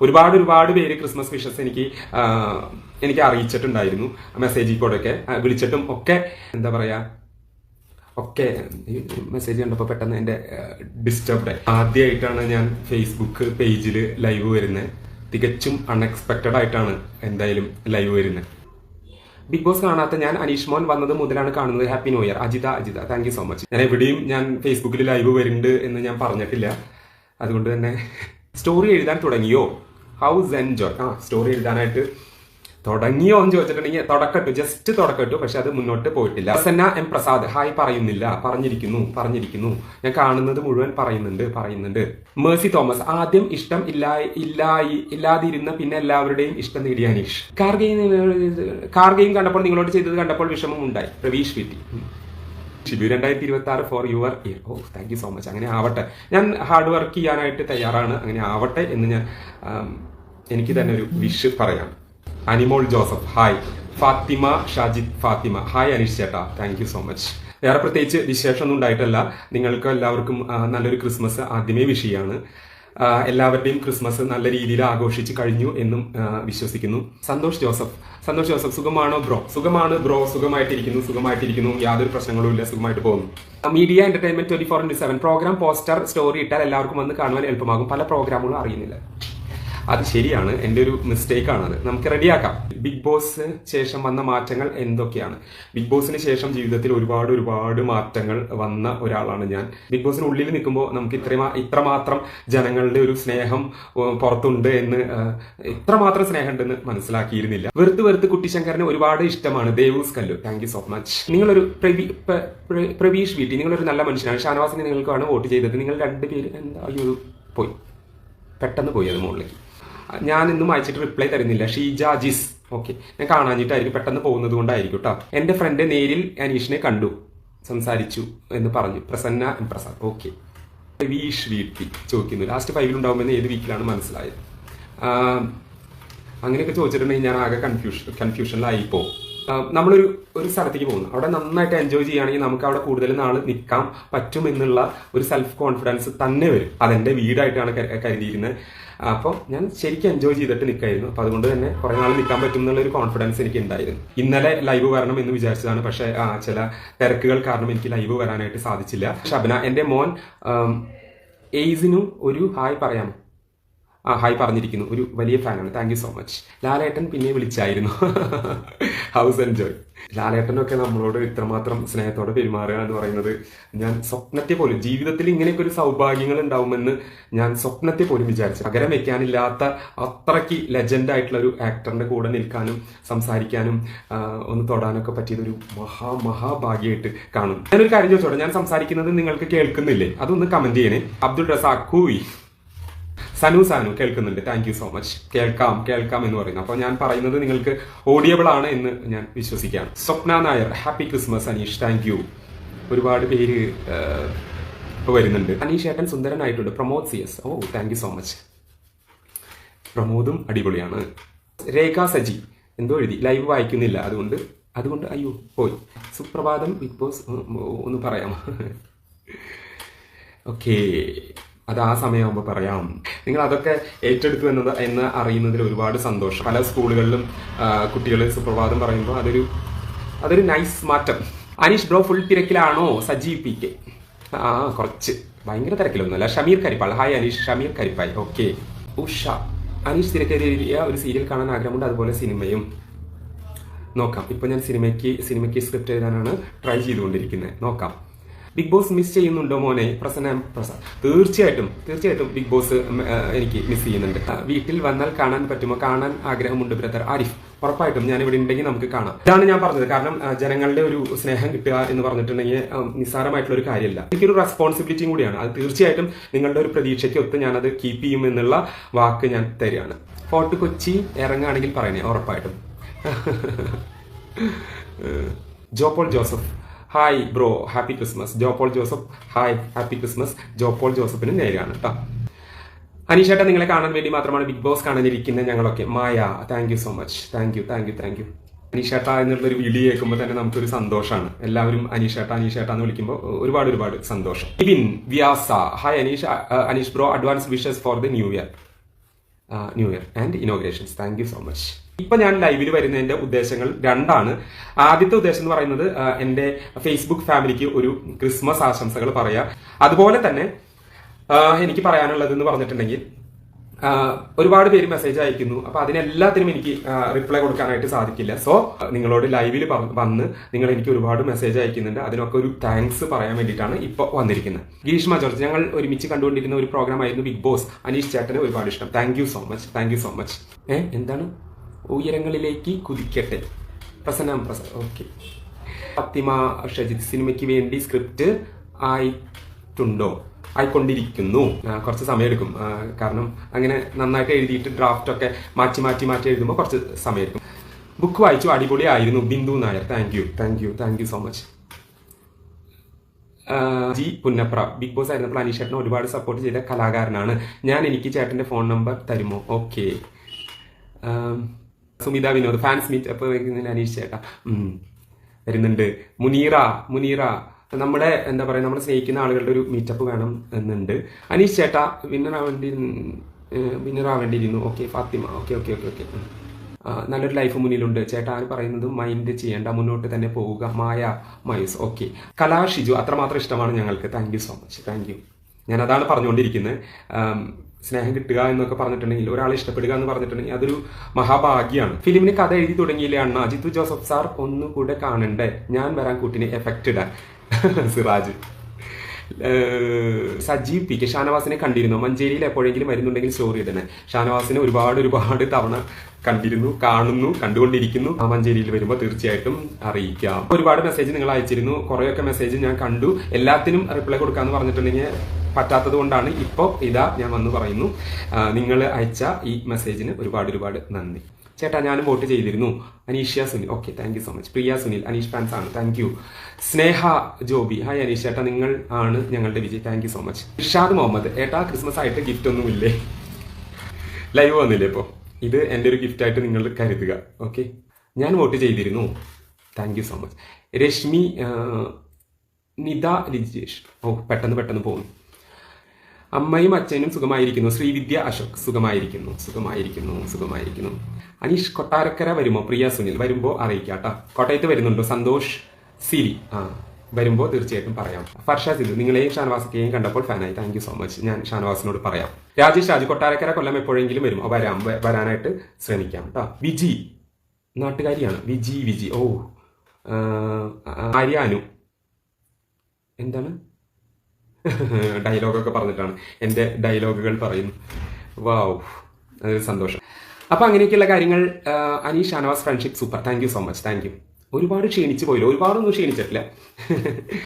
ഒരുപാട് ഒരുപാട് പേര് ക്രിസ്മസ് വിഷസ് എനിക്ക് എനിക്ക് അറിയിച്ചിട്ടുണ്ടായിരുന്നു. മെസ്സേജിൽ കൂടെ ഒക്കെ വിളിച്ചിട്ടും ഒക്കെ എന്താ പറയാ ഒക്കെ മെസ്സേജ് കണ്ടപ്പോൾ പെട്ടെന്ന് എന്റെ ഡിസ്റ്റർബ്ഡ് ആദ്യമായിട്ടാണ് ഞാൻ ഫേസ്ബുക്ക് പേജിൽ ലൈവ് വരുന്നത് തികച്ചും അൺഎക്സ്പെക്റ്റഡ് ആയിട്ടാണ് എന്തായാലും ലൈവ് വരുന്നത് ബിഗ് ബോസ് കാണാത്ത ഞാൻ അനീഷ് മോൻ വന്നത് മുതലാണ് കാണുന്നത് happy new year Ajitha Ajitha thank you so much ഞാൻ എവിടെയും ഞാൻ ഫേസ്ബുക്കിൽ ലൈവ് വരുന്നുണ്ട് എന്ന് ഞാൻ പറഞ്ഞിട്ടില്ല. അതുകൊണ്ട് തന്നെ സ്റ്റോറി എഴുതാൻ തുടങ്ങിയോ? ഹൗസ് എൻജോയ് ആ സ്റ്റോറി എഴുതാനായിട്ട് തുടങ്ങിയോ എന്ന് ചോദിച്ചിട്ടുണ്ടെങ്കിൽ തുടക്കട്ടു ജസ്റ്റ് തുടക്കട്ടു പക്ഷെ അത് മുന്നോട്ട് പോയിട്ടില്ല. പ്രസന്ന എം പ്രസാദ് ഹായ് പറയുന്നില്ല പറഞ്ഞിരിക്കുന്നു പറഞ്ഞിരിക്കുന്നു. ഞാൻ കാണുന്നത് മുഴുവൻ പറയുന്നുണ്ട് പറയുന്നുണ്ട്. മേഴ്സി തോമസ് ആദ്യം ഇഷ്ടം ഇല്ലായി ഇല്ലായി ഇല്ലാതിരുന്ന പിന്നെ എല്ലാവരുടെയും ഇഷ്ടം നേടിയ അനീഷ്. കാർഗെയും കാർഗെയും കാർ ഗെയിം കണ്ടപ്പോൾ നിങ്ങളോട് ചെയ്തത് കണ്ടപ്പോൾ വിഷമം ഉണ്ടായി പ്രവീഷ് വിറ്റി. ഷിബു രണ്ടായിരത്തി ഇരുപത്തി ആറ് for your year. Oh thank you so much അങ്ങനെ ആവട്ടെ. ഞാൻ ഹാർഡ് വർക്ക് ചെയ്യാനായിട്ട് തയ്യാറാണ്. അങ്ങനെ ആവട്ടെ എന്ന് ഞാൻ എനിക്ക് തന്നെ ഒരു വിഷ് പറയാം. Animol Joseph hi Fathima Shajid Fathima. Hi Aneesh ചേട്ടാ. താങ്ക് യു സോ മച്ച് വേറെ പ്രത്യേകിച്ച് വിശേഷമൊന്നും ഉണ്ടായിട്ടല്ല. നിങ്ങൾക്ക് എല്ലാവർക്കും നല്ലൊരു ക്രിസ്മസ് ആദ്യമേ വിഷയമാണ് എല്ലാവരുടെയും ക്രിസ്മസ് നല്ല രീതിയിൽ ആഘോഷിച്ച് കഴിഞ്ഞു എന്നും വിശ്വസിക്കുന്നു. സന്തോഷ് ജോസഫ്. സന്തോഷ് ജോസഫ് സുഖമാണോ ബ്രോ? സുഖമാണ് ബ്രോ സുഖമായിട്ടിരിക്കുന്നു സുഖമായിട്ടിരിക്കുന്നു. യാതൊരു പ്രശ്നങ്ങളും ഇല്ല സുഖമായിട്ട് പോകുന്നു. Media entertainment twenty four into seven program poster story ഇട്ടാൽ എല്ലാവർക്കും വന്ന് കാണുവാൻ എളുപ്പമാകും. പല പ്രോഗ്രാമുകളും അറിയുന്നില്ല. അത് ശരിയാണ്. എന്റെ ഒരു മിസ്റ്റേക്ക് ആണത് നമുക്ക് റെഡിയാക്കാം. ബിഗ് ബോസ് ശേഷം വന്ന മാറ്റങ്ങൾ എന്തൊക്കെയാണ്? ബിഗ് ബോസിന് ശേഷം ജീവിതത്തിൽ ഒരുപാട് ഒരുപാട് മാറ്റങ്ങൾ വന്ന ഒരാളാണ് ഞാൻ. ബിഗ് ബോസിന് ഉള്ളിൽ നിൽക്കുമ്പോൾ നമുക്ക് ഇത്രയും ഇത്രമാത്രം ജനങ്ങളുടെ ഒരു സ്നേഹം പുറത്തുണ്ട് എന്ന് ഇത്രമാത്രം സ്നേഹം ഉണ്ടെന്ന് മനസ്സിലാക്കിയിരുന്നില്ല. വെറുത്ത് വെറുത്ത് കുട്ടിശങ്കറിന് ഒരുപാട് ഇഷ്ടമാണ്. Devus Kallu thank you so much നിങ്ങളൊരു പ്രവി- പ്ര- പ്ര- പ്രവീഷ് വീട്ടി. നിങ്ങളൊരു നല്ല മനുഷ്യനാണ്. ഷാനവാസിനെ നിങ്ങൾക്കാണ് വോട്ട് ചെയ്തത്. നിങ്ങൾ രണ്ടുപേര് എന്താ? അയ്യോ പോയി. പെട്ടെന്ന് പോയി അത് മുകളിലേക്ക്. ഞാൻ ഇന്നും അയച്ചിട്ട് റിപ്ലൈ തരുന്നില്ല. ഷീജ ജിസ്. ഓക്കെ ഞാൻ കാണാഞ്ഞിട്ടായിരിക്കും പെട്ടെന്ന് പോകുന്നത് കൊണ്ടായിരിക്കും കേട്ടോ എന്റെ ഫ്രണ്ട് നേരിൽ അനീഷിനെ കണ്ടു. സംസാരിച്ചു എന്ന് പറഞ്ഞു. പ്രസന്ന പ്രസാദ്. ഓക്കെ വീഷ് വീട്ടി ചോദിക്കുന്നു ലാസ്റ്റ് ഫൈവിൽ ഉണ്ടാവുമെന്ന് ഏത് വീക്കിലാണ് മനസ്സിലായത്? അങ്ങനെയൊക്കെ ചോദിച്ചിട്ടുണ്ടെങ്കിൽ ഞാൻ ആകെ കൺഫ്യൂഷൻ കൺഫ്യൂഷനിലായി പോകും നമ്മളൊരു ഒരു സ്ഥലത്തേക്ക് പോകുന്നു. അവിടെ നന്നായിട്ട് എൻജോയ് ചെയ്യുകയാണെങ്കിൽ നമുക്ക് അവിടെ കൂടുതൽ നാൾ നിൽക്കാൻ പറ്റും എന്നുള്ള ഒരു സെൽഫ് കോൺഫിഡൻസ് തന്നെ വരും. അതെന്റെ വീടായിട്ടാണ് കരു- കരുതിയിരുന്നത് അപ്പോൾ ഞാൻ ശരിക്കും എൻജോയ് ചെയ്തിട്ട് നിൽക്കായിരുന്നു അപ്പോൾ അതുകൊണ്ട് തന്നെ കുറേ നാൾ നിൽക്കാൻ പറ്റും എന്നുള്ള ഒരു കോൺഫിഡൻസ് എനിക്ക് ഉണ്ടായിരുന്നു. ഇന്നലെ ലൈവ് വരണം എന്ന് വിചാരിച്ചതാണ്. പക്ഷേ ചില തിരക്കുകൾ കാരണം എനിക്ക് ലൈവ് വരാനായിട്ട് സാധിച്ചില്ല. ഷബന എന്റെ മോൻ എയ്സിനും ഒരു ഹായ് പറയാമോ? ആ ഹായ് പറഞ്ഞിരിക്കുന്നു. ഒരു വലിയ ഫാനാണ് താങ്ക് യു സോ മച്ച് ലാലേട്ടൻ പിന്നെ വിളിച്ചായിരുന്നു. ഹൗസ് എൻജോയ് ലാലേട്ടനൊക്കെ നമ്മളോട് ഇത്രമാത്രം സ്നേഹത്തോടെ പെരുമാറുക എന്ന് പറയുന്നത് ഞാൻ സ്വപ്നത്തെ പോലും ജീവിതത്തിൽ ഇങ്ങനെയൊക്കെ ഒരു സൗഭാഗ്യങ്ങൾ ഉണ്ടാവുമെന്ന് ഞാൻ സ്വപ്നത്തെ പോലും വിചാരിച്ചു പകരം വെക്കാനില്ലാത്ത അത്രയ്ക്ക് ലെജൻഡ് ആയിട്ടുള്ള ഒരു ആക്ടറിന്റെ കൂടെ നിൽക്കാനും സംസാരിക്കാനും ഒന്ന് തൊടാനൊക്കെ പറ്റിയത് ഒരു മഹാ മഹാഭാഗ്യമായിട്ട് കാണും. ഞാനൊരു കാര്യം ചോദിച്ചോട്ടെ? ഞാൻ സംസാരിക്കുന്നത് നിങ്ങൾക്ക് കേൾക്കുന്നില്ലേ? അതൊന്ന് കമന്റ് ചെയ്യണേ. അബ്ദുൾ റസാഖ് സനു സാനു കേൾക്കുന്നുണ്ട്. താങ്ക് യു സോ മച്ച് കേൾക്കാം കേൾക്കാം എന്ന് പറയുന്നു. അപ്പോൾ ഞാൻ പറയുന്നത് നിങ്ങൾക്ക് ഓഡിയബിൾ ആണ് എന്ന് ഞാൻ വിശ്വസിക്കാം Swapna Nair happy Christmas Aneesh thank you ഒരുപാട് പേര് ഇപ്പൊ വരുന്നുണ്ട്. അനീഷ് ഏട്ടൻ സുന്ദരനായിട്ടുണ്ട്. Pramod C S oh thank you so much പ്രമോദും അടിപൊളിയാണ്. രേഖ സജി. എന്തോ എഴുതി. ലൈവ് വായിക്കുന്നില്ല. അതുകൊണ്ട് അതുകൊണ്ട് അയ്യോ പോയി. സുപ്രഭാതം ബിഗ് ബോസ് ഒന്ന് പറയാമോ? ഓക്കെ അത് ആ സമയമാകുമ്പോൾ പറയാം. നിങ്ങൾ അതൊക്കെ ഏറ്റെടുത്തു എന്നത് എന്ന് അറിയുന്നതിൽ ഒരുപാട് സന്തോഷം. പല സ്കൂളുകളിലും കുട്ടികൾ സുപ്രഭാതം പറയുമ്പോൾ അതൊരു അതൊരു നൈസ് മാറ്റം. Aneesh bro full തിരക്കിലാണോ? Sajeev P K. ആ കുറച്ച്. ഭയങ്കര തിരക്കിലൊന്നുമല്ല. ഷമീർ കരിപ്പാൾ. ഹായ് അനീഷ്. ഷമീർ കരിപ്പായി ഓക്കെ ഉഷ. അനീഷ് തിരക്കേറിയ ഒരു സീരിയൽ കാണാൻ ആഗ്രഹമുണ്ട്. അതുപോലെ സിനിമയും. നോക്കാം. ഇപ്പൊ ഞാൻ സിനിമയ്ക്ക് സിനിമയ്ക്ക് സ്ക്രിപ്റ്റ് എഴുതാനാണ് ട്രൈ ചെയ്തുകൊണ്ടിരിക്കുന്നത് നോക്കാം. ബിഗ് ബോസ് മിസ് ചെയ്യുന്നുണ്ടോ മോനെ? പ്രസന്ന പ്രസാദ് തീർച്ചയായിട്ടും തീർച്ചയായിട്ടും ബിഗ് ബോസ് എനിക്ക് മിസ് ചെയ്യുന്നുണ്ട്. വീട്ടിൽ വന്നാൽ കാണാൻ പറ്റുമോ? കാണാൻ ആഗ്രഹമുണ്ട് ബ്രദർ. ആരിഫ് ഉറപ്പായിട്ടും ഞാൻ ഇവിടെ ഉണ്ടെങ്കിൽ നമുക്ക് കാണാം. ഇതാണ് ഞാൻ പറഞ്ഞത്. കാരണം ജനങ്ങളുടെ ഒരു സ്നേഹം കിട്ടുക എന്ന് പറഞ്ഞിട്ടുണ്ടെങ്കിൽ നിസ്സാരമായിട്ടുള്ള ഒരു കാര്യമല്ല. എനിക്കൊരു റെസ്പോൺസിബിലിറ്റിയും കൂടിയാണ്. അത് തീർച്ചയായിട്ടും നിങ്ങളുടെ ഒരു പ്രതീക്ഷയ്ക്ക് ഒത്ത് ഞാനത് കീപ്പ് ചെയ്യും എന്നുള്ള വാക്ക് ഞാൻ തരികയാണ്. ഫോർട്ട് കൊച്ചി ഇറങ്ങുകയാണെങ്കിൽ പറയണേ ഉറപ്പായിട്ടും. Jopaul Joseph. Hi bro happy Christmas Jopaul Joseph hi happy Christmas Jopaul ജോസഫിന് നേരെയാണ് കേട്ടോ അനീഷേട്ട നിങ്ങളെ കാണാൻ വേണ്ടി മാത്രമാണ് ബിഗ് ബോസ് കാണാനിരിക്കുന്നത് ഞങ്ങളൊക്കെ. Maya thank you so much thank you thank you thank you അനീഷേട്ട എന്നുള്ളൊരു വിളി കേൾക്കുമ്പോൾ തന്നെ നമുക്കൊരു സന്തോഷമാണ് എല്ലാവരും അനീഷേട്ട അനീഷേട്ട എന്ന് വിളിക്കുമ്പോൾ ഒരുപാട് ഒരുപാട് സന്തോഷം. Ibin Vyasa. Hi Aneesh. Aneesh bro advance wishes for the new year new year and inaugurations thank you so much ഇപ്പൊ ഞാൻ ലൈവിൽ വരുന്നതിന്റെ ഉദ്ദേശങ്ങൾ രണ്ടാണ്. ആദ്യത്തെ ഉദ്ദേശം എന്ന് പറയുന്നത് എന്റെ ഫേസ്ബുക്ക് ഫാമിലിക്ക് ഒരു ക്രിസ്മസ് ആശംസകൾ പറയാ. അതുപോലെ തന്നെ എനിക്ക് പറയാനുള്ളത് എന്ന് പറഞ്ഞിട്ടുണ്ടെങ്കിൽ ഒരുപാട് പേര് മെസ്സേജ് അയക്കുന്നു. അപ്പൊ അതിനെല്ലാത്തിനും എനിക്ക് റിപ്ലൈ കൊടുക്കാനായിട്ട് സാധിക്കില്ല. സോ നിങ്ങളോട് ലൈവിൽ വന്ന് നിങ്ങൾ എനിക്ക് ഒരുപാട് മെസ്സേജ് അയക്കുന്നുണ്ട്. അതിനൊക്കെ ഒരു താങ്ക്സ് പറയാൻ വേണ്ടിയിട്ടാണ് ഇപ്പോൾ വന്നിരിക്കുന്നത് ഗീഷ്മ ജോർജ് ഞങ്ങൾ ഒരുമിച്ച് കണ്ടുകൊണ്ടിരിക്കുന്ന ഒരു പ്രോഗ്രാം ആയിരുന്നു ബിഗ് ബോസ്. അനീഷ് ചേട്ടന് ഒരുപാട് ഇഷ്ടം. Thank so much thank so much ഏ എന്താണ്? ഉയരങ്ങളിലേക്ക് കുതിക്കട്ടെ. പ്രസന്ന പ്രസന്ന ഓക്കെ. ഫത്തിമ ഷജിത് സിനിമയ്ക്ക് വേണ്ടി സ്ക്രിപ്റ്റ് ആയിട്ടുണ്ടോ? ആയിക്കൊണ്ടിരിക്കുന്നു. കുറച്ച് സമയമെടുക്കും. കാരണം അങ്ങനെ നന്നായിട്ട് എഴുതിയിട്ട് ഡ്രാഫ്റ്റ് ഒക്കെ മാറ്റി മാറ്റി മാറ്റി എഴുതുമ്പോൾ കുറച്ച് സമയമെടുക്കും. ബുക്ക് വായിച്ചു അടിപൊളിയായിരുന്നു. Bindu Nair. Thank you thank you thank you so much G Punnapra. Bigg Boss ആയിരുന്നപ്പോൾ അനീഷ് ചേട്ടനെ ഒരുപാട് സപ്പോർട്ട് ചെയ്ത കലാകാരനാണ്. ഞാൻ എനിക്ക് ചേട്ടന്റെ ഫോൺ നമ്പർ തരുമോ? Okay Sumitha Vinod fans meet അപ്പോൾ അനീഷ് ചേട്ടാ? വരുന്നുണ്ട്. മുനീറ മുനീറ. നമ്മുടെ എന്താ പറയുക നമ്മളെ സ്നേഹിക്കുന്ന ആളുകളുടെ ഒരു മീറ്റപ്പ് വേണം എന്നുണ്ട്. അനീഷ് ചേട്ടാ വിന്നറാവേണ്ടി വിന്നറാവേണ്ടിയിരുന്നു okay Fathima. Okay okay okay okay. നല്ലൊരു ലൈഫ് മുന്നിലുണ്ട്. ചേട്ടാ ആര് പറയുന്നത് മൈൻഡ് ചെയ്യേണ്ട. മുന്നോട്ട് തന്നെ പോവുക. മായ മയൂസ്. ഓക്കെ. കലാ ഷിജു അത്രമാത്രം ഇഷ്ടമാണ് ഞങ്ങൾക്ക്. Thank you so much thank you ഞാൻ അതാണ് പറഞ്ഞുകൊണ്ടിരിക്കുന്നത്. സ്നേഹം കിട്ടുക എന്നൊക്കെ പറഞ്ഞിട്ടുണ്ടെങ്കിൽ ഒരാളെ ഇഷ്ടപ്പെടുക എന്ന് പറഞ്ഞിട്ടുണ്ടെങ്കിൽ അതൊരു മഹാഭാഗ്യമാണ് ഫിലിമിന് കഥ എഴുതി തുടങ്ങിയില്ലേ അണ്ണ? അജിത്തു ജോസഫ് സാർ ഒന്നുകൂടെ കാണണ്ടേ? ഞാൻ വരാൻ കൂട്ടിന് എഫക്റ്റ് ഇടാൻ. സിറാജ്. സജി സജീവ് പി കെ ഷാനവാസിനെ കണ്ടിരുന്നു? മഞ്ചേരിയിൽ എപ്പോഴെങ്കിലും വരുന്നുണ്ടെങ്കിൽ സ്റ്റോറി ഇടണേ. ഷാനവാസിനെ ഒരുപാട് ഒരുപാട് തവണ കണ്ടിരുന്നു കാണുന്നു കണ്ടുകൊണ്ടിരിക്കുന്നു. ആ മഞ്ചേരിയിൽ വരുമ്പോൾ തീർച്ചയായിട്ടും അറിയിക്കാം. ഒരുപാട് മെസ്സേജ് നിങ്ങൾ അയച്ചിരുന്നു. കുറേയൊക്കെ മെസ്സേജ് ഞാൻ കണ്ടു. എല്ലാത്തിനും റിപ്ലൈ കൊടുക്കാന്ന് പറഞ്ഞിട്ടുണ്ടെങ്കിൽ പറ്റാത്തത് കൊണ്ടാണ് ഇപ്പോൾ ഇതാ ഞാൻ വന്ന് പറയുന്നു. നിങ്ങൾ അയച്ച ഈ മെസ്സേജിന് ഒരുപാട് ഒരുപാട് നന്ദി. ചേട്ടാ ഞാനും വോട്ട് ചെയ്തിരുന്നു. Aneeshya Sunil. Okay thank you so much Priya Sunil Aneesh fans ആണ്. Thank you Sneha Joby. Hi Aneesh ചേട്ടാ നിങ്ങൾ ആണ് ഞങ്ങളുടെ Vijay. Thank you so much Irshad Muhammad. ഏട്ടാ ക്രിസ്മസ് ആയിട്ട് ഗിഫ്റ്റ് ഒന്നുമില്ലേ? ലൈവ് വന്നില്ലേ ഇപ്പോൾ ഇത് എന്റെ ഒരു ഗിഫ്റ്റ് ആയിട്ട് നിങ്ങൾ കരുതുക. ഓക്കെ ഞാൻ വോട്ട് ചെയ്തിരുന്നു. Thank you so much Reshmi Nitha Lijesh. ഓ പെട്ടെന്ന് പെട്ടെന്ന് പോകുന്നു. അമ്മയും അച്ഛനും സുഖമായിരിക്കുന്നു. ശ്രീവിദ്യ അശോക് സുഖമായിരിക്കുന്നു. സുഖമായിരിക്കുന്നു. സുഖമായിരിക്കുന്നു. അനീഷ് കൊട്ടാരക്കര വരുമോ? പ്രിയ സുനിൽ വരുമ്പോൾ അറിയിക്കാട്ടോ. കോട്ടയത്ത് വരുന്നുണ്ടോ? സന്തോഷ് സിരി. ആ വരുമ്പോൾ തീർച്ചയായിട്ടും പറയാം. ഫർഷ സിദ്ധു നിങ്ങളെയും ഷാനവാസിക്കെയും കണ്ടപ്പോൾ ഫാനായി. താങ്ക് യു സോ മച്ച് ഞാൻ ഷാനവാസിനോട് പറയാം. രാജേഷ് രാജു കൊട്ടാരക്കര കൊല്ലം എപ്പോഴെങ്കിലും വരും. വരാം. വരാനായിട്ട് ശ്രമിക്കാം കേട്ടോ വിജി നാട്ടുകാരിയാണ്. വിജി വിജി. ഓ ആര്യാനു എന്താണ്? ഡയലോഗൊക്കെ പറഞ്ഞിട്ടാണ് എന്റെ ഡയലോഗുകൾ പറയുന്നു. വാവ് അതൊരു സന്തോഷം. അപ്പോൾ അങ്ങനെയൊക്കെയുള്ള കാര്യങ്ങൾ Aneesh Shanavas friendship super thank you so much thank you ഒരുപാട് ക്ഷീണിച്ചു പോയില്ല? ഒരുപാടൊന്നും ക്ഷീണിച്ചിട്ടില്ല.